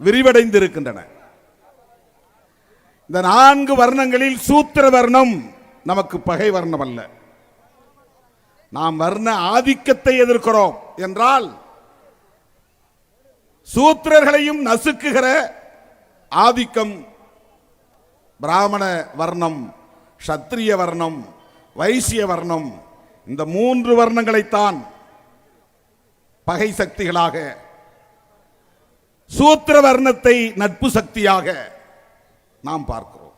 விரிவடைந்திருக்கின்றன. இந்த நான்கு வர்ணங்களில் சூத்திர வர்ணம் நமக்கு பகை வர்ணம் அல்ல. நாம் வர்ண ஆதிக்கத்தை எதிர்க்கிறோம் என்றால் சூத்திரர்களையும் நசுக்குகிற ஆதிக்கம் பிராமண வர்ணம் சத்திரிய வர்ணம் வைசிய வர்ணம் இந்த மூன்று வர்ணங்களைத்தான் பகை சக்திகளாக சூத்திர வர்ணத்தை நட்பு சக்தியாக நாம் பார்க்கிறோம்.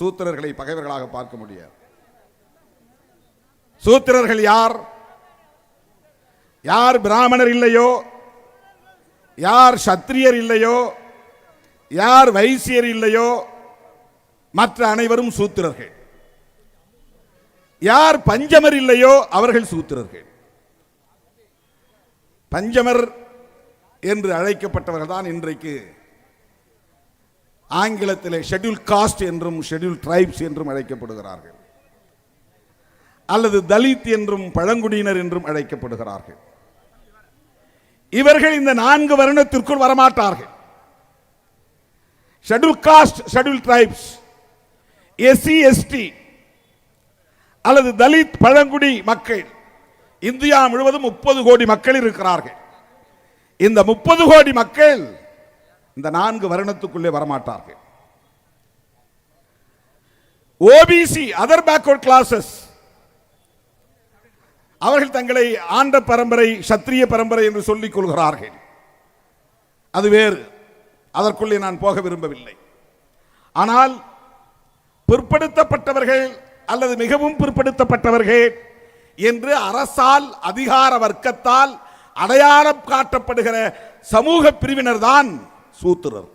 சூத்திரர்களை பகைவர்களாக பார்க்க முடியாது. சூத்திரர்கள் யார்? யார் பிராமணர் இல்லையோ? யார் சத்திரியர் இல்லையோ? யார் வைசியர் இல்லையோ? மற்ற அனைவரும் சூத்திரர்கள். யார் பஞ்சமர் இல்லையோ? அவர்கள் சூத்திரர்கள். பஞ்சமர் என்று அழைக்கப்பட்டவர்கள் தான் இன்றைக்கு. ஆங்கிலத்தில் ஷெட்யூல் காஸ்ட் என்றும் ஷெட்யூல் ட்ரைப்ஸ் என்றும் அழைக்கப்படுகிறார்கள். அல்லது தலித் என்றும் பழங்குடியினர் என்றும் அழைக்கப்படுகிறார்கள். இவர்கள் இந்த நான்கு வருணத்திற்குள் வரமாட்டார்கள். Schedule caste schedule tribes SC ST அல்லது தலித் பழங்குடி மக்கள் இந்தியா முழுவதும் முப்பது கோடி மக்கள் இருக்கிறார்கள். இந்த முப்பது கோடி மக்கள் இந்த நான்கு வருணத்துக்குள்ளே வரமாட்டார்கள். ஓபிசி அதர் பேக்வர்ட் கிளாஸஸ் அவர்கள் தங்களை ஆண்ட பரம்பரை சத்திரிய பரம்பரை என்று சொல்லிக் கொள்கிறார்கள். அது வேறு. அதற்குள்ளே நான் போக விரும்பவில்லை. ஆனால் பிற்படுத்தப்பட்டவர்கள் அல்லது மிகவும் பிற்படுத்தப்பட்டவர்கள் என்று அரசால் அதிகார வர்க்கத்தால் அடையாளம் காட்டப்படுகிற சமூக பிரிவினர் தான் சூத்திரர்.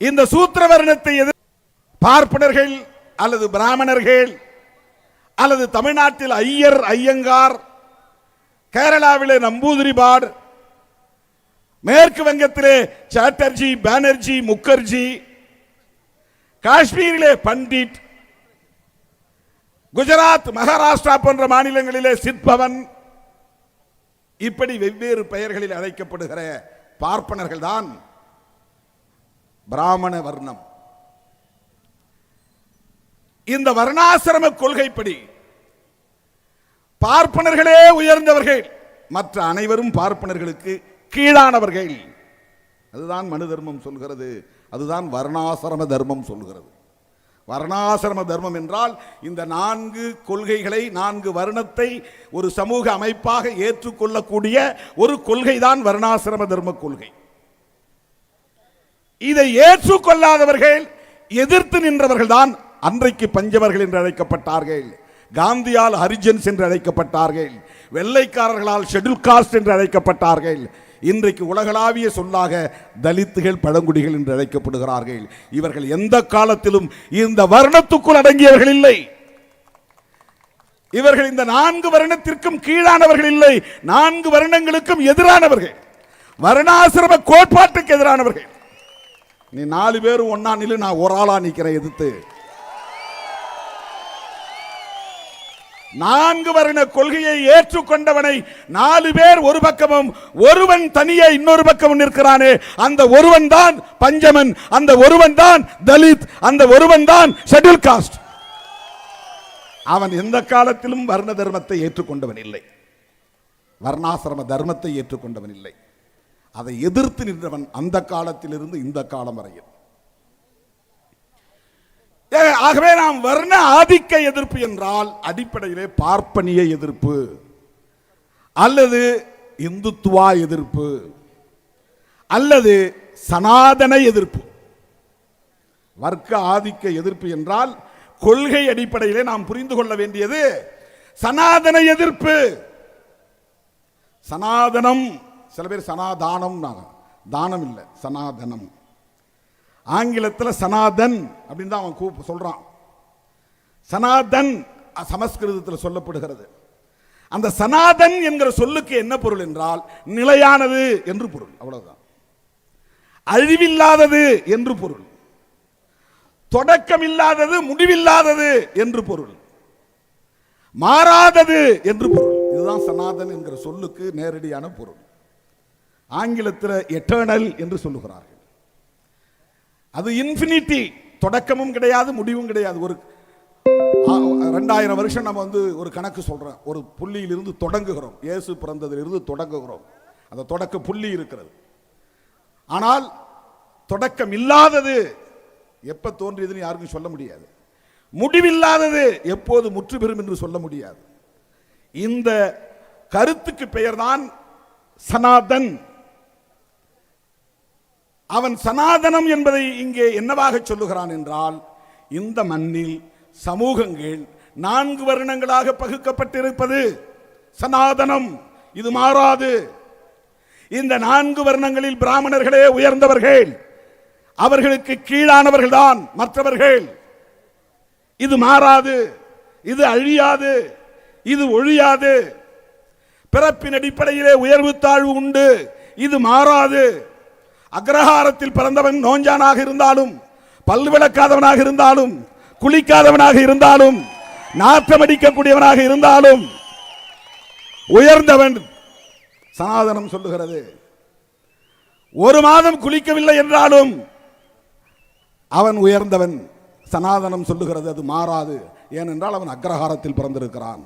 இந்த சூத்திர வர்ணத்தை எதிர் பார்ப்பனர்கள் அல்லது பிராமணர்கள் அல்லது தமிழ்நாட்டில் ஐயர் ஐயங்கார் கேரளாவிலே நம்பூதிரிபாட் மேற்கு வங்கத்திலே சாட்டர்ஜி பானர்ஜி முகர்ஜி காஷ்மீரிலே பண்டிட் குஜராத் மகாராஷ்டிரா போன்ற மாநிலங்களிலே சித்பவன் இப்படி வெவ்வேறு பெயர்களில் அழைக்கப்படுகிற பார்ப்பனர்கள் தான் பிராமண வர்ணம். இந்த வர்ணாசிரம கொள்கைப்படி பார்ப்பனர்களே உயர்ந்தவர்கள் மற்ற அனைவரும் பார்ப்பனர்களுக்கு கீழானவர்கள். அதுதான் மனு தர்மம் சொல்கிறது. அதுதான் வர்ணாசிரம தர்மம் சொல்கிறது. வர்ணாசிரம தர்மம் என்றால் இந்த நான்கு கொள்கைகளை நான்கு வர்ணத்தை ஒரு சமூக அமைப்பாக ஏற்றுக்கொள்ளக்கூடிய ஒரு கொள்கை தான் வர்ணாசிரம தர்ம கொள்கை. இதை ஏற்றுக்கொள்ளாதவர்கள் எதிர்த்து நின்றவர்கள் தான் அன்றைக்கு பஞ்சவர்கள் என்று அழைக்கப்பட்டார்கள். காந்தியால் ஹரிஜன்ஸ் என்று அழைக்கப்பட்டார்கள் வெள்ளைக்காரர்களால் ஷெட்யூல் காஸ்ட் என்று அழைக்கப்பட்டார்கள் இன்றைக்கு உலகளாவிய சொல்லாக தலித்துகள் பழங்குடிகள் என்று அழைக்கப்படுகிறார்கள். இவர்கள் எந்த காலத்திலும் இந்த வருணத்துக்குள் அடங்கியவர்கள் இல்லை. இவர்கள் இந்த நான்கு வருணத்திற்கும் கீழானவர்கள் இல்லை. நான்கு வருணங்களுக்கும் எதிரானவர்கள். வருணாசிரம கோட்பாட்டுக்கு எதிரானவர்கள். நீ நாலு பேரும் ஒன்னா நில்லு நான் ஒரு ஆளா நிக்கிறேன் எதிர்த்து. நான்கு வருண கொள்கையை ஏற்றுக்கொண்டவனை நாலு பேர் ஒரு பக்கமும் ஒருவன் தனியே இன்னொரு பக்கமும் நிற்கிறானே. அந்த ஒருவன் தான் பஞ்சமன் அந்த ஒருவன் தான் தலித் அந்த ஒருவன் தான் ஷெட்யூல் காஸ்ட். அவன் எந்த காலத்திலும் வர்ண தர்மத்தை ஏற்றுக்கொண்டவன் இல்லை. வர்ணாசிரம தர்மத்தை ஏற்றுக்கொண்டவன் இல்லை. அதை எதிர்த்து நின்றவன் அந்த காலத்திலிருந்து இந்த காலம் வரையில். ஆகவே நாம் வர்ண ஆதிக்க எதிர்ப்பு என்றால் அடிப்படையிலே பார்ப்பனிய எதிர்ப்பு அல்லது இந்துத்துவா எதிர்ப்பு அல்லது சனாதன எதிர்ப்பு. வர்க்க ஆதிக்க எதிர்ப்பு என்றால் கொள்கை அடிப்படையிலே நாம் புரிந்து கொள்ள வேண்டியது சனாதன எதிர்ப்பு. சனாதனம் சில பேர் சனாதானம் தானம் இல்லை சனாதனம். ஆங்கிலத்தில் சனாதன் அப்படின்னு தான் அவன் கூப் சொல்றான். சனாதன் சமஸ்கிருதத்தில் சொல்லப்படுகிறது. அந்த சனாதன் என்கிற சொல்லுக்கு என்ன பொருள் என்றால் நிலையானது என்று பொருள் அவ்வளவுதான். அழிவில்லாதது என்று பொருள். தொடக்கமில்லாதது முடிவில்லாதது என்று பொருள். மாறாதது என்று பொருள். இதுதான் சனாதன் என்கிற சொல்லுக்கு நேரடியான பொருள். ஆங்கிலத்தில் எட்டர்னல் என்று சொல்லுகிறார்கள். அது இன்ஃபினிட்டி தொடக்கமும் கிடையாது முடிவும் கிடையாது. ஒரு ரெண்டாயிரம் வருஷம் நம்ம வந்து ஒரு கணக்கு சொல்றோம். ஒரு புள்ளியிலிருந்து தொடங்குகிறோம். இயேசு பிறந்ததிலிருந்து தொடங்குகிறோம். அந்த தொடக்க புள்ளி இருக்கிறது. ஆனால் தொடக்கம் இல்லாதது எப்போ தோன்றியதுன்னு யாருக்கும் சொல்ல முடியாது. முடிவில்லாதது எப்போது முற்று பெறும் என்று சொல்ல முடியாது. இந்த கருத்துக்கு பெயர்தான் சனாதன். அவன் சனாதனம் என்பதை இங்கே என்னவாக சொல்லுகிறான் என்றால் இந்த மண்ணில் சமூகங்கள் நான்கு வருணங்களாக பகுக்கப்பட்டிருப்பது சனாதனம். இது மாறாது. இந்த நான்கு வருணங்களில் பிராமணர்களே உயர்ந்தவர்கள். அவர்களுக்கு கீழானவர்கள் தான் மற்றவர்கள். இது மாறாது. இது அழியாது. இது ஒழியாது. பிறப்பின் அடிப்படையிலே உயர்வு தாழ்வு உண்டு. இது மாறாது. அக்ரஹாரத்தில் பிறந்தவன் நோஞ்சானாக இருந்தாலும் பல் விளக்காதவனாக இருந்தாலும் குளிக்காதவனாக இருந்தாலும் நாற்றம் அடிக்கக்கூடியவனாக இருந்தாலும் உயர்ந்தவன். சனாதனம் சொல்லுகிறது. ஒரு மாதம் குளிக்கவில்லை என்றாலும் அவன் உயர்ந்தவன். சனாதனம் சொல்லுகிறது அது மாறாது. ஏனென்றால் அவன் அக்ரஹாரத்தில் பிறந்திருக்கிறான்.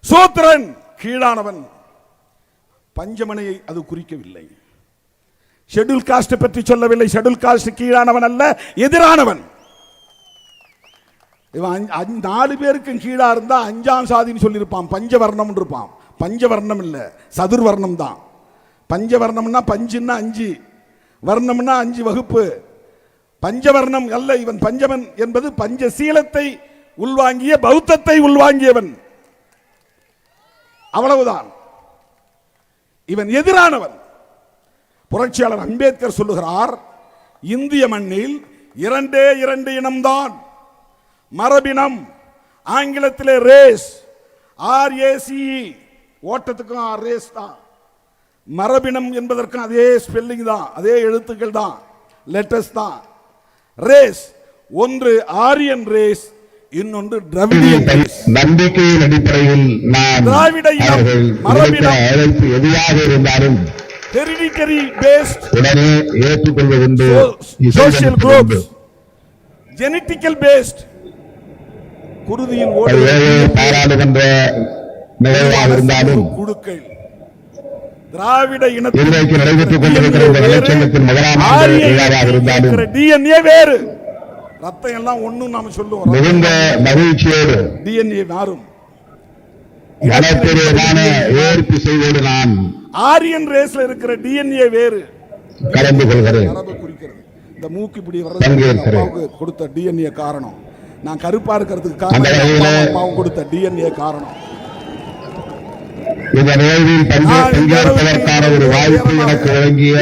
சூத்திரன் கீழானவன். பஞ்சமனையை அது குறிக்கவில்லை. ஷெட்யூல் காஸ்ட் பற்றி சொல்லவில்லை. ஷெட்யூல் காஸ்ட் கீழானவன் அல்ல எதிரானவன். இவன் நாலு பேருக்கும் கீழா இருந்தா அஞ்சாம் சாதின்னு சொல்லியிருப்பான். பஞ்சவர்ணம் இருப்பான். பஞ்சவர்ணம் இல்ல சதுர்வர்ணம் தான். பஞ்சவர்ணம்னா பஞ்சுன்னா அஞ்சு. வர்ணம்னா அஞ்சு வகுப்பு. பஞ்சவர்ணம் அல்ல இவன் பஞ்சவன் என்பது பஞ்சசீலத்தை உள்வாங்கிய பௌத்தத்தை உள்வாங்கியவன். அவ்வளவுதான். இவன் எதிரானவன். புரட்சியாளர் அம்பேத்கர் சொல்லுகிறார் இந்திய மண்ணில் இரண்டே இரண்டு இனம்தான். மரபினம் ஆங்கிலத்திலே ரேஸ் ஆர்ஏசி ஓட்டத்துக்கும் ரேஸ் தான். மரபினம் என்பதற்கும் அதே ஸ்பெல்லிங் தான் அதே எழுத்துக்கள் தான் லெட்டர்ஸ் தான். ரேஸ் ஒன்று ஆரியன் ரேஸ் இன்னொன்று டிராவிடியன் ரேஸ். நம்பிக்கையின் அடிப்படையில் திராவிட மரபினம். எதுவாக இருந்தாலும் ஹெரிடிட்டரி பேஸ்ட் உடனே ஏற்றுக்கொள்வதுண்டு சோசியல் குரூப்ஸ் ஜெனட்டிக்கல் பேஸ்ட் ஓடுவது பாராளுமன்ற நிகழ்வாக இருந்தாலும் குழுக்கள் திராவிட இன்றைக்கு நடைபெற்றுக் கொண்டிருக்கிற இந்த இலட்சணத்தின் முதலாம் ஆண்டு விழாவாக இருந்தாலும் டிஎன்ஏ வேறு. ரத்தம் எல்லாம் ஒண்ணும் நாம சொல்லுவோம். மிகுந்த மகிழ்ச்சியோடு டிஎன்ஏ மாறும். ஏற்பு செய்வோடு நான். ஆரியன் ரேஸ்ல இருக்கிற டிஎன்ஏ வேறு. கலந்து கொள்கிறேன் மரபு குறிக்கிறது. இந்த மூக்கு இப்படி. வர்றது கொடுத்த டிஎன்ஏ காரணம். நான் கருப்பா இருக்கிறதுக்கு காரணம் கொடுத்த டிஎன்ஏ காரணம். இந்த நிகழ்வில் பங்கேற்பதற்கான ஒரு வாய்ப்பு எனக்கு வழங்கிய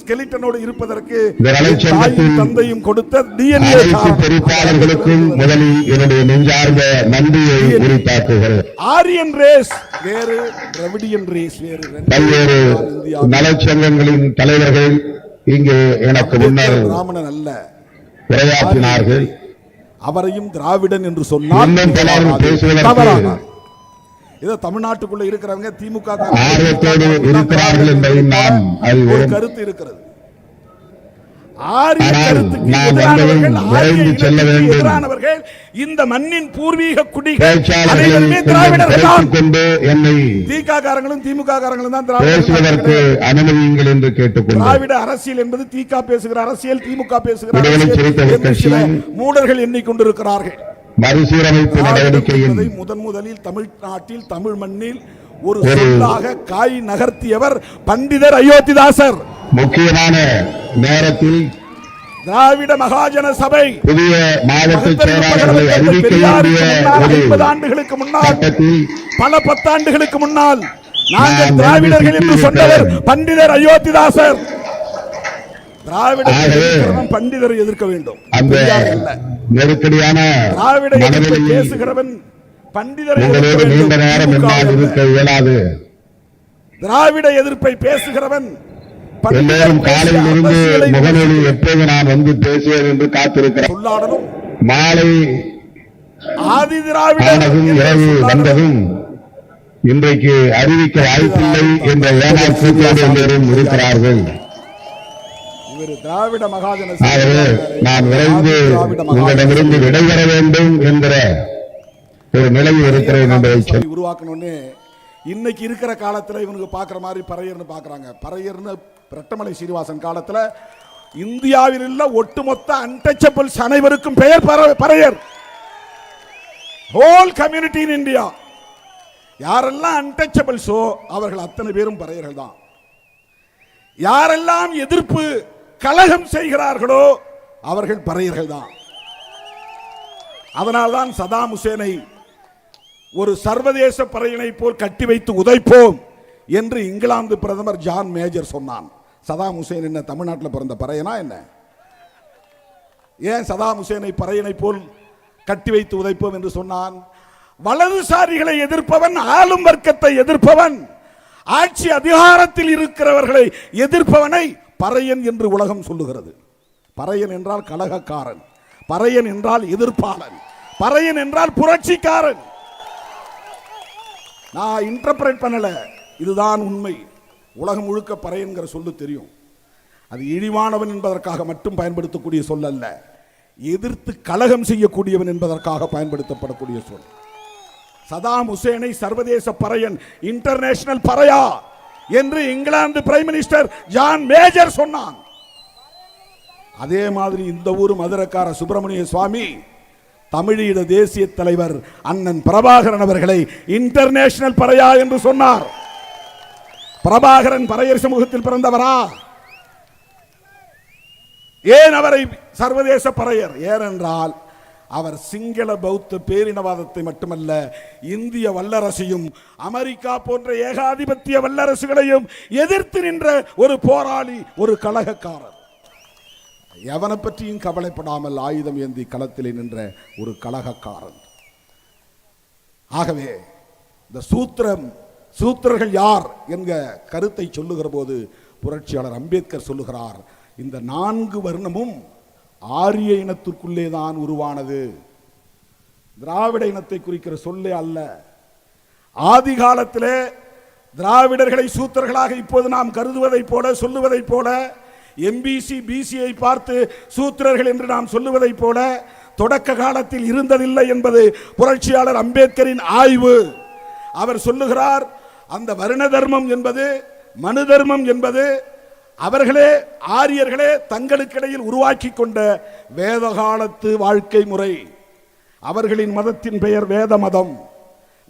ஸ்கெலிட்டனோடு இருப்பதற்கு தந்தையும் கொடுத்த டிஎன்ஏ பொறுப்பாளர்களுக்கும் முதலில் என்னுடைய நெஞ்சார்ந்த நன்றியை உரித்தாக்குகிறேன் ஆரியன் ரேஸ் வேறு திராவிடியன் ரேஸ் வேறு ரெண்டு பல்வேறு. நலச்சங்கங்களின் தலைவர்கள் இங்கு எனக்கு முன்னர் பிராமணன் அல்ல உரையாற்றினார்கள் அவரையும் திராவிடன் என்று சொன்னால். பேசுவதற்கு. ஏதோ தமிழ்நாட்டுக்குள்ள இருக்கிறவங்க திமுக ஒரு கருத்து இருக்கிறது. இந்த மண்ணின் பூர்வீக குடிகள் திமுக அனுமதியுங்கள் என்று திராவிட அரசியல் என்பது திக பேசுகிற அரசியல் திமுக பேசுகிற மூடர்கள் எண்ணிக்கொண்டிருக்கிறார்கள். மறுசீரமைப்பு நடவடிக்கையின் முதன் முதலில் தமிழ்நாட்டில் தமிழ் மண்ணில் ஒரு சொல்லாக காய் நகர்த்தியவர் பண்டிதர் அயோத்திதாசர் முக்கியமான நேரத்தில் திராவிட மகாஜன சபை புதிய மாவட்ட செயலாளர்களை அறிவிக்க ஆண்டுகளுக்கு முன்னால் பல பத்தாண்டுகளுக்கு முன்னால் நாங்கள் திராவிடர்கள் என்று சொன்னவர். பண்டிதர் அயோத்திதாசர் திராவிட பண்டிதரை எதிர்க்க வேண்டும். அந்த நெருக்கடியான திராவிட எதிர்ப்பை பேசுகிறவன் பண்டிதரை நீண்ட. நேரம். இருக்க இயலாது. திராவிட எதிர்ப்பை பேசுகிறவன் எல்லோரும் காலையில் இருந்து முகநூலி எப்போது நான் வந்து பேசுவேன் என்று காத்திருக்கிறேன். மாலை ஆதி திராவிட ஆனதும் இரவு வந்ததும் இன்றைக்கு அறிவிக்க வாய்ப்பில்லை என்ற ஏமாற்றத்தோடு எல்லோரும் இருக்கிறார்கள். திராவிட மகாஜன நான் விரைந்து உங்களிடமிருந்து விடைபெற வேண்டும் என்கிற ஒரு நிலையில் இருக்கிறேன் என்பதை உருவாக்கணும்னு இன்னைக்கு இருக்கிற காலத்துல இவனுக்கு பார்க்குற மாதிரி பறையர்னு பார்க்கறாங்க. பறையர்னு ரெட்டமலை சீனிவாசன் காலத்துல இந்தியாவில் உள்ள ஒட்டுமொத்த அன்டச்சபிள்ஸ் அனைவருக்கும் பெயர் பற- பறையர். ஹோல் கம்யூனிட்டி இன் இந்தியா யாரெல்லாம் அன்டச்சபிள்ஸோ அவர்கள் அத்தனை பேரும் பறையர்கள் தான். யாரெல்லாம் எதிர்ப்பு கலகம் செய்கிறார்களோ அவர்கள் பறையர்கள் தான் அதனால்தான் சதாம் ஹுசேனை ஒரு சர்வதேச பறையினை போல் கட்டி வைத்து உதைப்போம் என்று இங்கிலாந்து பிரதமர் ஜான் மேஜர் சொன்னான். சதாம் ஹுசேன் என்ன தமிழ்நாட்டில் பிறந்த பறையனா என்ன? ஏன் சதாம் ஹுசேனை பறையனை போல் கட்டி வைத்து உதைப்போம் என்று சொன்னான்? வலதுசாரிகளை எதிர்ப்பவன் ஆளும் வர்க்கத்தை எதிர்ப்பவன் ஆட்சி அதிகாரத்தில் இருக்கிறவர்களை எதிர்ப்பவனை பறையன் என்று உலகம் சொல்லுகிறது. பறையன் என்றால் கலகக்காரன் பறையன் என்றால் எதிர்ப்பாளன். பறையன் என்றால் புரட்சிக்காரன். நான் இன்டர்பிரேட் பண்ணல. இதுதான் உண்மை. உலகம் முழுக்க பறையன்கிற சொல்லு தெரியும். அது இழிவானவன் என்பதற்காக மட்டும் பயன்படுத்தக்கூடிய சொல் அல்ல. எதிர்த்து கலகம் செய்யக்கூடியவன் என்பதற்காக பயன்படுத்தப்படக்கூடிய சொல். சதாம் ஹுசேனை சர்வதேச பறையன் இன்டர்நேஷனல் பறையா? என்று England prime minister John Major சொன்னான். அதே மாதிரி இந்த ஊர் மதுரக்கார சுப்பிரமணிய சுவாமி தமிழீழ தேசிய தலைவர் அண்ணன் பிரபாகரன் அவர்களை இன்டர்நேஷனல் பறையா என்று சொன்னார். பிரபாகரன் பறையர் சமூகத்தில் பிறந்தவரா? ஏன் அவரை சர்வதேச பறையர்? ஏனென்றால் அவர் சிங்கள பௌத்த பேரினவாதத்தை மட்டுமல்ல இந்திய வல்லரசையும் அமெரிக்கா போன்ற ஏகாதிபத்திய வல்லரசுகளையும் எதிர்த்து நின்ற ஒரு போராளி ஒரு கழகக்காரர். எவனை பற்றியும் கவலைப்படாமல் ஆயுதம் ஏந்தி களத்திலே நின்ற ஒரு கழகக்காரன். ஆகவே இந்த சூத்திரம் சூத்திரர்கள் யார் என்க கருத்தை சொல்லுகிற போது புரட்சியாளர் அம்பேத்கர் சொல்லுகிறார் இந்த நான்கு வர்ணமும் ஆரிய இனத்திற்குள்ளே தான் உருவானது. திராவிட இனத்தை குறிக்கிற சொல்லே அல்ல. ஆதி காலத்திலே திராவிடர்களை சூத்திரர்களாக இப்போது நாம் கருதுவதைப் போல சொல்லுவதைப் போல எம்பிசி பிசியை பார்த்து சூத்திரர்கள் என்று நாம் சொல்லுவதைப் போல தொடக்க காலத்தில் இருந்ததில்லை என்பது புரட்சியாளர் அம்பேத்கரின் ஆய்வு. அவர் சொல்லுகிறார் அந்த வருண தர்மம் என்பது மனு தர்மம் என்பது அவர்களே ஆரியர்களே தங்களுக்கிடையில் உருவாக்கி கொண்ட வேதகாலத்து வாழ்க்கை முறை. அவர்களின் மதத்தின் பெயர் வேத மதம்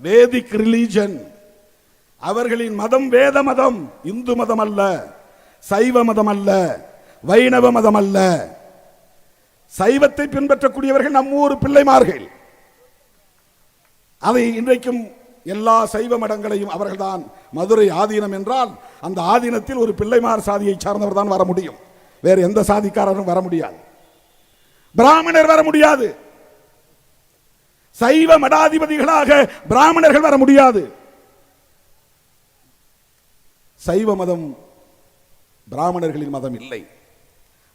வேதிக் ரிலீஜன் அவர்களின் மதம் வேத மதம் இந்து மதம் அல்ல சைவ மதம் அல்ல வைணவ மதம் அல்ல சைவத்தை பின்பற்றக்கூடியவர்கள் நம்மூர் பிள்ளைமார்கள். அதை இன்றைக்கும் எல்லா சைவ மடங்களையும் அவர்கள்தான் மதுரை ஆதீனம் என்றால் அந்த ஆதீனத்தில் ஒரு பிள்ளைமார் சாதியை சார்ந்தவர் தான் வர முடியும். வேறு எந்த சாதிக்காரரும் வர முடியாது. பிராமணர் வர முடியாது. சைவ மடாதிபதிகளாக பிராமணர்கள் வர முடியாது. சைவ மதம் பிராமணர்களின் மதம் இல்லை.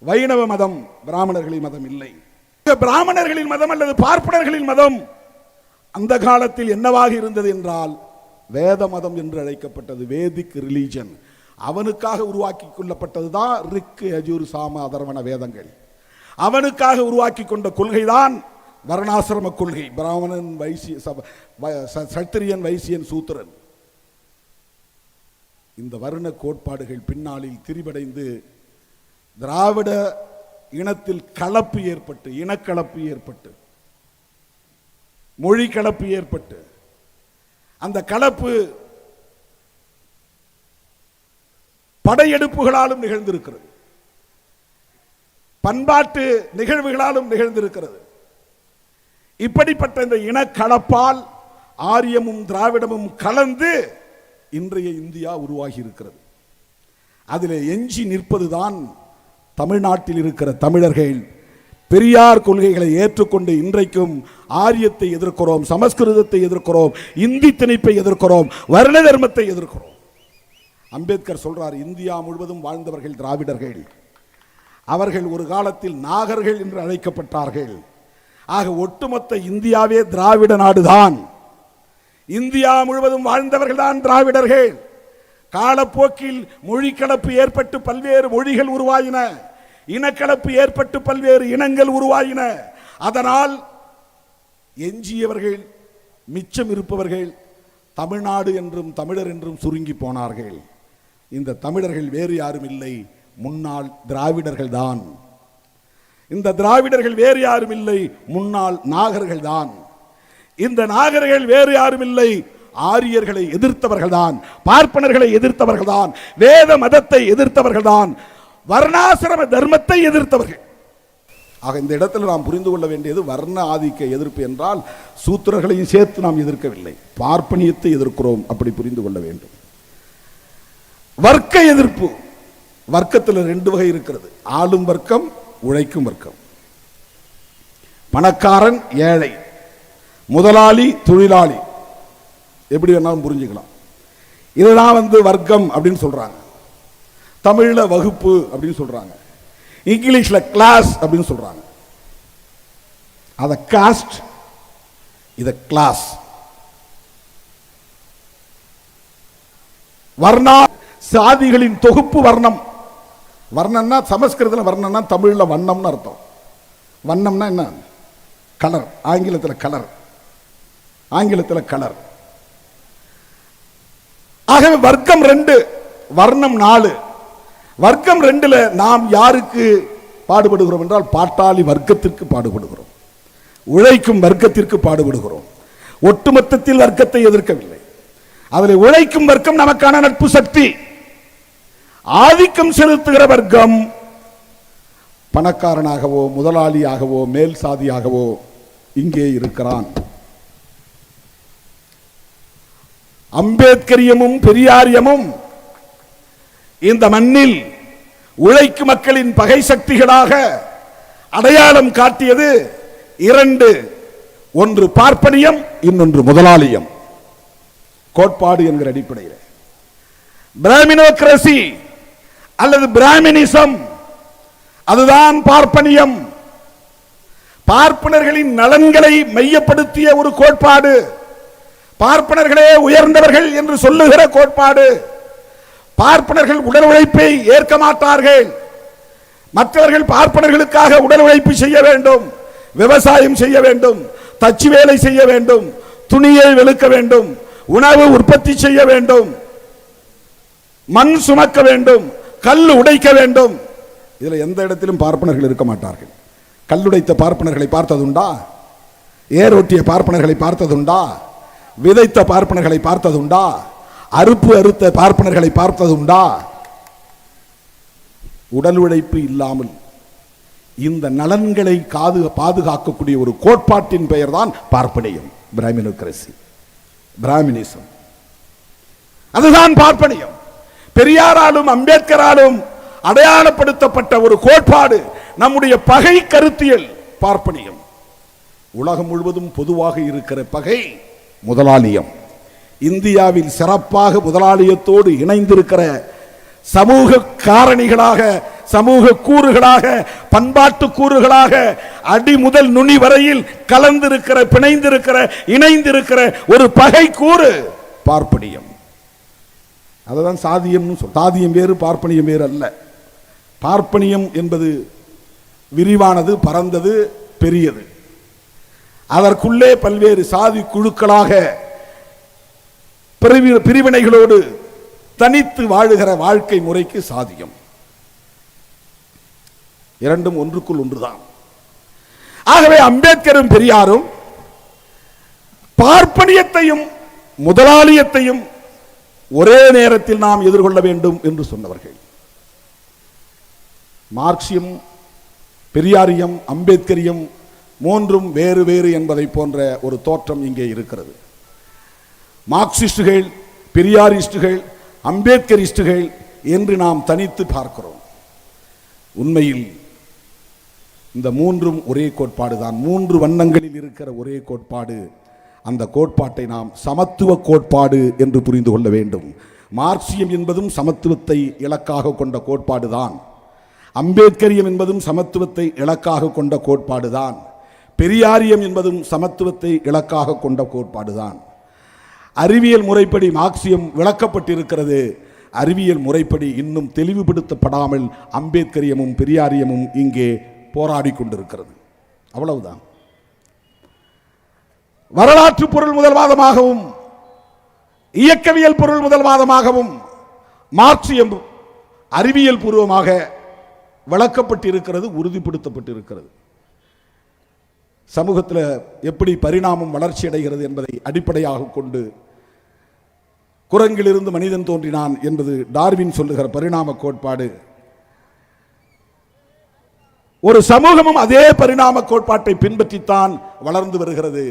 வைணவ மதம் பிராமணர்களின் மதம் இல்லை. பிராமணர்களின் மதம் அல்லது பார்ப்பனர்களின் மதம் அந்த காலத்தில் என்னவாக இருந்தது என்றால் வேத மதம் என்று அழைக்கப்பட்டது வேதிக் ரிலீஜன் அவனுக்காக உருவாக்கி கொள்ளப்பட்டது தான் ரிக்கு அஜூர் சாம அதர்வன வேதங்கள். அவனுக்காக உருவாக்கி கொண்ட கொள்கைதான் வர்ணாசிரம கொள்கை. பிராமணன் வைசிய சப- வ- ச- சத்திரியன் வைசியன் சூத்திரன். இந்த வருண கோட்பாடுகள் பின்னாளில் திரிபடைந்து திராவிட இனத்தில் கலப்பு ஏற்பட்டு இனக்கலப்பு ஏற்பட்டு மொழி கலப்பு ஏற்பட்டு அந்த கலப்பு படையெடுப்புகளாலும் நிகழ்ந்திருக்கிறது. பண்பாட்டு நிகழ்வுகளாலும் நிகழ்ந்திருக்கிறது. இப்படிப்பட்ட இந்த இனக்கலப்பால் ஆரியமும் திராவிடமும் கலந்து இன்றைய இந்தியா உருவாகி இருக்கிறது அதில் எஞ்சி நிற்பதுதான் தமிழ்நாட்டில் இருக்கிற தமிழர்கள். பெரியார் கொள்கைகளை ஏற்றுக்கொண்டு இன்றைக்கும் ஆரியத்தை எதிர்க்கிறோம் சமஸ்கிருதத்தை எதிர்க்கிறோம் இந்தி திணிப்பை எதிர்க்கிறோம் வருண தர்மத்தை எதிர்க்கிறோம். அம்பேத்கர் சொல்றார் இந்தியா முழுவதும் வாழ்ந்தவர்கள் திராவிடர்கள். அவர்கள் ஒரு காலத்தில் நாகர்கள் என்று அழைக்கப்பட்டார்கள். ஆக ஒட்டுமொத்த இந்தியாவே திராவிட நாடுதான். இந்தியா முழுவதும் வாழ்ந்தவர்கள் தான் திராவிடர்கள். காலப்போக்கில் மொழிக்கலப்பு ஏற்பட்டு பல்வேறு மொழிகள் உருவாயின. இனக்கலப்பு ஏற்பட்டு பல்வேறு இனங்கள் உருவாயின. அதனால் எஞ்சியவர்கள் மிச்சம் இருப்பவர்கள் தமிழ்நாடு என்றும் தமிழர் என்றும் சுருங்கி போனார்கள். இந்த தமிழர்கள் வேறு யாரும் இல்லை. முன்னாள் திராவிடர்கள் தான். இந்த திராவிடர்கள் வேறு யாரும் இல்லை. முன்னாள் நாகர்கள் தான். இந்த நாகர்கள் வேறு யாரும் இல்லை. ஆரியர்களை எதிர்த்தவர்கள் தான். பார்ப்பனர்களை எதிர்த்தவர்கள் தான். வேத மதத்தை எதிர்த்தவர்கள் தான். வர்ணாசிரம தர்மத்தை எதிர்த்தவர்கள். ஆக இந்த இடத்துல நாம் புரிந்து கொள்ள வேண்டியது வர்ண ஆதிக்க எதிர்ப்பு என்றால் சூத்திரர்களையும் சேர்த்து நாம் எதிர்க்கவில்லை. பார்ப்பனியத்தை எதிர்க்கிறோம் அப்படி புரிந்து கொள்ள வேண்டும். வர்க்க எதிர்ப்பு. வர்க்கத்தில் ரெண்டு வகை இருக்கிறது. ஆளும் வர்க்கம் உழைக்கும் வர்க்கம். பணக்காரன் ஏழை. முதலாளி தொழிலாளி. எப்படி வேணாலும் புரிஞ்சுக்கலாம். இதுதான் வந்து வர்க்கம் அப்படின்னு சொல்றாங்க. தமிழ்ல வகுப்பு அப்படின்னு சொல்றாங்க. இங்கிலீஷ்ல கிளாஸ் அப்படின்னு சொல்றாங்க. அத காஸ்ட் இத கிளாஸ் வர்ணா சாதிகளின் தொகுப்பு வர்ணம். வர்ணம்னா சமஸ்கிருதத்தில் வர்ணம்னா தமிழில் வண்ணம்னு அர்த்தம். வண்ணம்னா என்ன? கலர் ஆங்கிலத்தில் கலர் ஆங்கிலத்தில் கலர் ஆகவே வர்க்கம் ரெண்டு வர்ணம் நாலு. வர்க்கம் ரெண்டுல நாம் யாருக்கு பாடுபடுகிறோம் என்றால் பாட்டாளி வர்க்கத்திற்கு பாடுபடுகிறோம். உழைக்கும் வர்க்கத்திற்கு பாடுபடுகிறோம். ஒட்டுமொத்தத்தில் வர்க்கத்தை எதிர்க்கவில்லை. அதில் உழைக்கும் வர்க்கம் நமக்கான நட்பு சக்தி. ஆதிக்கம் செலுத்துகிற வர்க்கம் பணக்காரனாகவோ முதலாளியாகவோ மேல் சாதியாகவோ இங்கே இருக்கிறான். அம்பேத்கரியமும் பெரியாரியமும் இந்த மண்ணில் உழைக்கும் மக்களின் பகை சக்திகளாக அடையாளம் காட்டியது இரண்டு ஒன்று பார்ப்பனியம் இன்னொன்று முதலாளியம். கோட்பாடு என்கிற அடிப்படையில். பிராமினோக்ரசி அல்லது பிராமினிசம் அதுதான் பார்ப்பனியம். பார்ப்பனர்களின் நலன்களை மையப்படுத்திய ஒரு கோட்பாடு. பார்ப்பனர்களே உயர்ந்தவர்கள் என்று சொல்லுகிற கோட்பாடு. பார்ப்பனர்கள் உடல் உழைப்பை ஏற்க மாட்டார்கள். மற்றவர்கள் பார்ப்பனர்களுக்காக உடல் உழைப்பு செய்ய வேண்டும். விவசாயம் செய்ய வேண்டும். தச்சு வேலை செய்ய வேண்டும். துணியை வெளுக்க வேண்டும். உணவு உற்பத்தி செய்ய வேண்டும். மண் சுமக்க வேண்டும். கல் உடைக்க வேண்டும். இதில் எந்த இடத்திலும் பார்ப்பனர்கள் இருக்க மாட்டார்கள். கல்லுடைத்த பார்ப்பனர்களை பார்த்ததுண்டா? ஏரோட்டிய பார்ப்பனர்களை பார்த்ததுண்டா? விதைத்த பார்ப்பனர்களை பார்த்ததுண்டா? அறுப்பு அறுத்த பார்ப்பனர்களை பார்த்ததுண்டா உடல் உழைப்பு இல்லாமல் இந்த நலன்களை காது பாதுகாக்கக்கூடிய ஒரு கோட்பாட்டின் பெயர் தான் பார்ப்பனியம் பிராமினோக்ரசி பிராமினிசம் அதுதான் பார்ப்பனியம். பெரியாராலும் அம்பேத்கராலும் அடையாளப்படுத்தப்பட்ட ஒரு கோட்பாடு நம்முடைய பகை கருத்தியல் பார்ப்பனியம். உலகம் முழுவதும் பொதுவாக இருக்கிற பகை முதலாளியம். இந்தியாவில் சிறப்பாக முதலாளியத்தோடு இணைந்திருக்கிற சமூக காரணிகளாக சமூக கூறுகளாக பண்பாட்டு கூறுகளாக அடி முதல் நுனி வரையில் கலந்திருக்கிற பிணைந்திருக்கிற இணைந்திருக்கிற ஒரு பகை கூறு பார்ப்பனியம். அதுதான் சாதியம்னு சொல் சாதியம் வேறு பார்ப்பனியம் வேறு அல்ல. பார்ப்பனியம் என்பது விரிவானது பரந்தது பெரியது. அதற்குள்ளே பல்வேறு சாதி குழுக்களாக பிரிவி- பிரிவினைகளோடு தனித்து வாழுகிற வாழ்க்கை முறைக்கு சாதியம். இரண்டும் ஒன்றுக்குள் ஒன்றுதான். ஆகவே அம்பேத்கரும் பெரியாரும் பார்ப்பனியத்தையும் முதலாளியத்தையும் ஒரே நேரத்தில் நாம் எதிர்கொள்ள வேண்டும் என்று சொன்னவர்கள். மார்க்சியம் பெரியாரியம் அம்பேத்கரியம் மூன்றும் வேறு வேறு என்பதை போன்ற ஒரு தோற்றம் இங்கே இருக்கிறது. மார்க்சிஸ்டுகள் பெரியாரிஸ்டுகள் அம்பேத்கரிஸ்டுகள் என்று நாம் தனித்து பார்க்கிறோம். உண்மையில் இந்த மூன்றும் ஒரே கோட்பாடு தான். மூன்று வண்ணங்களில் இருக்கிற ஒரே கோட்பாடு அந்த கோட்பாட்டை நாம் சமத்துவ கோட்பாடு என்று புரிந்து கொள்ள வேண்டும். மார்க்சியம் என்பதும் சமத்துவத்தை இலக்காக கொண்ட கோட்பாடு தான். அம்பேத்கரியம் என்பதும் சமத்துவத்தை இலக்காக கொண்ட கோட்பாடு தான். பெரியாரியம் என்பதும் சமத்துவத்தை இலக்காக கொண்ட கோட்பாடு தான். அறிவியல் முறைப்படி மார்க்சியம் விளக்கப்பட்டிருக்கிறது. அறிவியல் முறைப்படி இன்னும் தெளிவுபடுத்தப்படாமல் அம்பேத்கரியமும் பெரியாரியமும் இங்கே போராடி கொண்டிருக்கிறது. அவ்வளவுதான். வரலாற்று பொருள் முதல்வாதமாகவும் இயக்கவியல் பொருள் முதல்வாதமாகவும் மார்க்சியம் அறிவியல் பூர்வமாக விளக்கப்பட்டிருக்கிறது உறுதிப்படுத்தப்பட்டிருக்கிறது. சமூகத்தில் எப்படி பரிணாமம் வளர்ச்சி அடைகிறது என்பதை அடிப்படையாக கொண்டு குரங்கிலிருந்து மனிதன் தோன்றினான் என்பது டார்வின் சொல்லுகிற பரிணாம கோட்பாடு. ஒரு சமூகமும் அதே பரிணாம கோட்பாட்டை பின்பற்றித்தான் வளர்ந்து வருகிறது.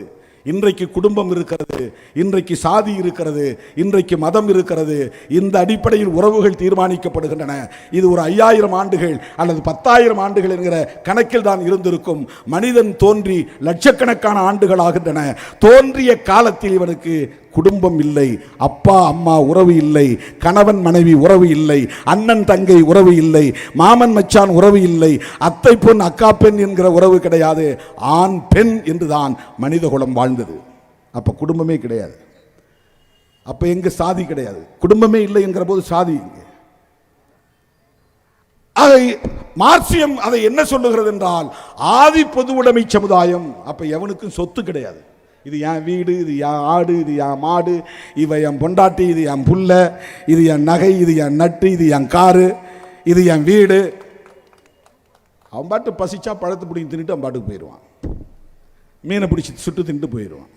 இன்றைக்கு குடும்பம் இருக்கிறது இன்றைக்கு சாதி இருக்கிறது இன்றைக்கு மதம் இருக்கிறது இந்த அடிப்படையில் உறவுகள் தீர்மானிக்கப்படுகின்றன. இது ஒரு ஐயாயிரம் ஆண்டுகள் அல்லது பத்தாயிரம் ஆண்டுகள் என்கிற கணக்கில் தான் இருந்திருக்கும். மனிதன் தோன்றி லட்சக்கணக்கான ஆண்டுகள் ஆகின்றன. தோன்றிய காலத்தில் இவனுக்கு குடும்பம் இல்லை அப்பா அம்மா உறவு இல்லை கணவன் மனைவி உறவு இல்லை அண்ணன் தங்கை உறவு இல்லை மாமன் மச்சான் உறவு இல்லை அத்தை பொன் அக்கா பெண் என்கிற உறவு கிடையாது. ஆண் பெண் என்றுதான் மனித குலம் வாழ்ந்தது. அப்போ குடும்பமே கிடையாது. அப்போ எங்கே சாதி கிடையாது. குடும்பமே இல்லை என்கிற போது சாதி எங்கே? அதை மார்க்சியம் அதை என்ன சொல்லுகிறது என்றால் ஆதி பொது உடைமை சமுதாயம் அப்போ எவனுக்கும் சொத்து கிடையாது. இது என் வீடு இது என் ஆடு இது என் மாடு இவ என் பொண்டாட்டி இது என் புல்ல இது என் நகை இது என் நட்டு இது என் காரு இது என் வீடு அவன் பாட்டு பசிச்சா பழத்தை பிடிங்கி தின்னுட்டு அவன் பாட்டுக்கு போயிடுவான் மீனை பிடிச்சி சுட்டு தின்ட்டு போயிடுவான்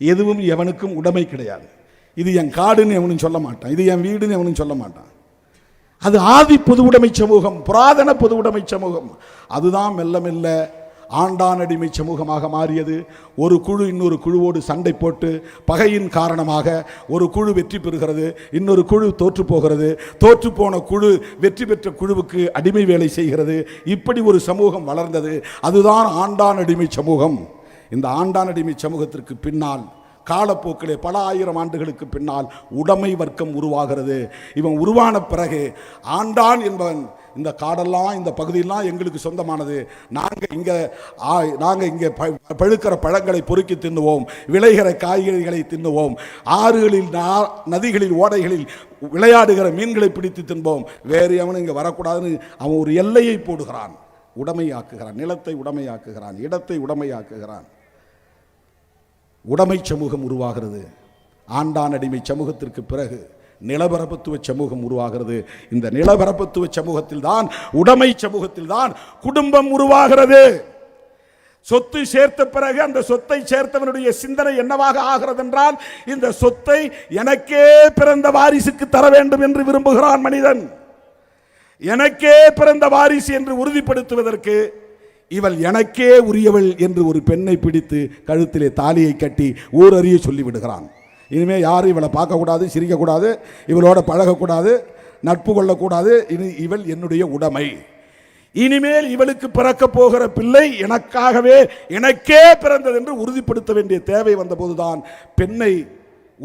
எதுவும் எவனுக்கும் உடைமை கிடையாது இது என் காடுன்னு எவனும் சொல்ல மாட்டான் இது என் வீடுன்னு எவனும் சொல்ல மாட்டான் அது ஆதி பொதுவுடைமை சமூகம் புராதன பொதுவுடைமை சமூகம் அதுதான் மெல்ல மெல்ல ஆண்டான் அடிமை சமூகமாக மாறியது. ஒரு குழு இன்னொரு குழுவோடு சண்டை போட்டு பகையின் காரணமாக ஒரு குழு வெற்றி பெறுகிறது. இன்னொரு குழு தோற்று போகிறது. தோற்று போன குழு வெற்றி பெற்ற குழுவுக்கு அடிமை வேலை செய்கிறது. இப்படி ஒரு சமூகம் வளர்ந்தது. அதுதான் ஆண்டான் அடிமை சமூகம். இந்த ஆண்டான் அடிமை சமூகத்திற்கு பின்னால் காலப்போக்கிலே பல ஆயிரம் ஆண்டுகளுக்கு பின்னால் உடைமை வர்க்கம் உருவாகிறது. இவன் உருவான பிறகு ஆண்டான் என்பவன் இந்த காடெல்லாம் இந்த பகுதியெல்லாம் எங்களுக்கு சொந்தமானது. நாங்கள் இங்கே நாங்கள் இங்கே ப- பழுக்கிற பழங்களை பொறுக்கி தின்னுவோம் விளைகிற காய்கறிகளை தின்னுவோம் ஆறுகளில் நா- நதிகளில் ஓடைகளில் விளையாடுகிற மீன்களை பிடித்து தின்போம். வேறு எவனும் இங்கே வரக்கூடாதுன்னு அவன் ஒரு எல்லையை போடுகிறான். உடைமையாக்குகிறான் நிலத்தை உடைமையாக்குகிறான் இடத்தை உடைமையாக்குகிறான். உடைமை சமூகம் உருவாகிறது. ஆண்டான் அடிமை சமூகத்திற்கு பிறகு நிலபரப்பத்துவ சமூகம் உருவாகிறது. இந்த நிலபரப்பத்துவ சமூகத்தில் தான் உடைமை சமூகத்தில் தான் குடும்பம் உருவாகிறது. சொத்து சேர்த்த பிறகு அந்த சொத்தை சேர்த்தவனுடைய சிந்தனை என்னவாக ஆகிறது என்றால் இந்த சொத்தை எனக்கே பிறந்த வாரிசுக்கு தர வேண்டும் என்று விரும்புகிறான் மனிதன். எனக்கே பிறந்த வாரிசு என்று உறுதிப்படுத்துவதற்கு இவள் எனக்கே உரியவள் என்று ஒரு பெண்ணை பிடித்து கழுத்திலே தாலியை கட்டி ஊரறிய சொல்லிவிடுகிறான். இனிமேல் யாரும் இவளை பார்க்கக்கூடாது சிரிக்கக்கூடாது இவளோட பழகக்கூடாது நட்பு கொள்ளக்கூடாது. இனி இவள் என்னுடைய உடைமை. இனிமேல் இவளுக்கு பிறக்கப் போகிற பிள்ளை எனக்காகவே எனக்கே பிறந்தது என்று உறுதிப்படுத்த வேண்டிய தேவை வந்தபோதுதான் பெண்ணை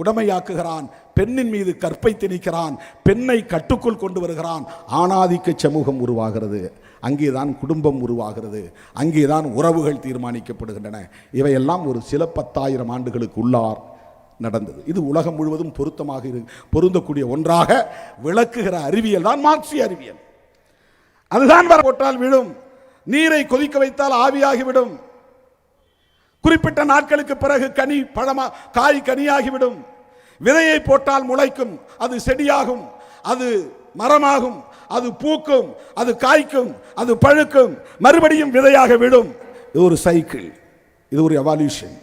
உடமையாக்குகிறான். பெண்ணின் மீது கற்பை திணிக்கிறான். பெண்ணை கட்டுக்குள் கொண்டு வருகிறான். ஆணாதிக்க சமூகம் உருவாகிறது. அங்கேதான் குடும்பம் உருவாகிறது. அங்கேதான் உறவுகள் தீர்மானிக்கப்படுகின்றன. இவையெல்லாம் ஒரு சில பத்தாயிரம் ஆண்டுகளுக்கு உள்ளார் நடந்தது. இது உலகம் முழுவதும் பொருத்தமாக இரு பொருந்தக்கூடிய ஒன்றாக விளக்குகிற அறிவியல் தான் மார்க்சிய அறிவியல். அதுதான் வர போட்டால் விழும். நீரை கொதிக்க வைத்தால் ஆவியாகிவிடும். குறிப்பிட்ட நாட்களுக்கு பிறகு கனி பழமா காய் கனியாகிவிடும். விதையை போட்டால் முளைக்கும். அது செடியாகும். அது மரமாகும். அது பூக்கும் அது காய்க்கும் அது பழுக்கும் மறுபடியும் விதையாக விடும். இது ஒரு சைக்கிள் இது ஒரு எவால்யூஷன்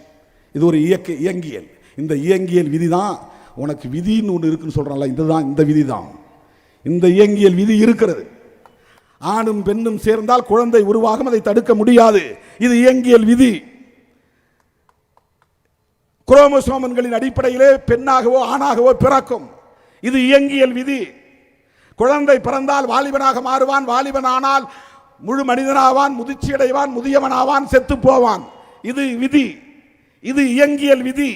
இது ஒரு இயக்க இயங்கியல். இந்த இயங்கியல் விதி தான் உனக்கு விதின்னு ஒன்று இருக்குன்னு சொல்கிறான்ல இதுதான் இந்த விதி தான் இந்த இயங்கியல் விதி இருக்கிறது. ஆணும் பெண்ணும் சேர்ந்தால் குழந்தை உருவாகும் அதை தடுக்க முடியாது. இது இயங்கியல் விதி. குரோமசோமன்களின் அடிப்படையிலே பெண்ணாகவோ ஆணாகவோ பிறக்கும். இது இயங்கியல் விதி. குழந்தை பிறந்தால் வாலிபனாக மாறுவான் வாலிபனானால் முழு மனிதனாவான் முதிர்ச்சியடைவான் முதியவனாவான் செத்து போவான். இது விதி. இது இயங்கியல் விதி.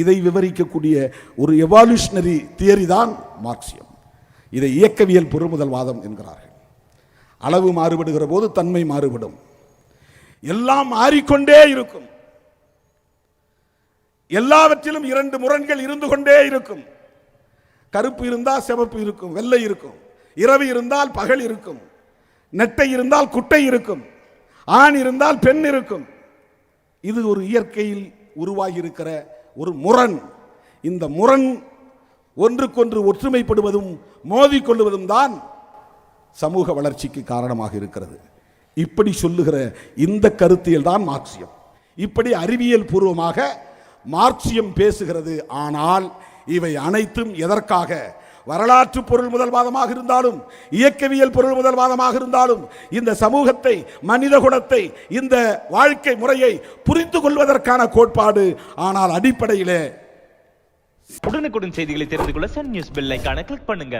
இதை விவரிக்கக்கூடிய ஒரு எவால்யூஷனரி தியரி தான் மார்க்சியம். இதை இயக்கவியல் பொருள்முதல்வாதம் என்கிறார்கள். அளவு மாறுபடுகிற போது தன்மை மாறுபடும். எல்லாம் மாறிக்கொண்டே இருக்கும். எல்லாவற்றிலும் இரண்டு முரண்கள் இருந்து கொண்டே இருக்கும். கருப்பு இருந்தால் சிவப்பு இருக்கும் வெள்ளை இருக்கும். இரவு இருந்தால் பகல் இருக்கும். நெட்டை இருந்தால் குட்டை இருக்கும். ஆண் இருந்தால் பெண் இருக்கும். இது ஒரு இயற்கையில் உருவாகி இருக்கிற ஒரு முரண். இந்த முரண் ஒன்றுக்கொன்று ஒற்றுமைப்படுவதும் மோதிக்கொள்வதும் தான் சமூக வளர்ச்சிக்கு காரணமாக இருக்கிறது. இப்படி சொல்லுகிற இந்த கருத்தியல் தான் மார்க்சியம். இப்படி அறிவியல் பூர்வமாக மார்க்சியம் பேசுகிறது. ஆனால் இவை அனைத்தும் எதற்காக? வரலாற்று பொருள் முதல்வாதமாக இருந்தாலும் இயக்கவியல் பொருள் முதல்வாதமாக இருந்தாலும் இந்த சமூகத்தை மனித குணத்தை இந்த வாழ்க்கை முறையை புரிந்து கொள்வதற்கான கோட்பாடு ஆனால் அடிப்படையிலே. உடனுக்குடன் செய்திகளை தெரிந்து கொள்ள சன் நியூஸ் பெல் ஐகானை கிளிக் பண்ணுங்க.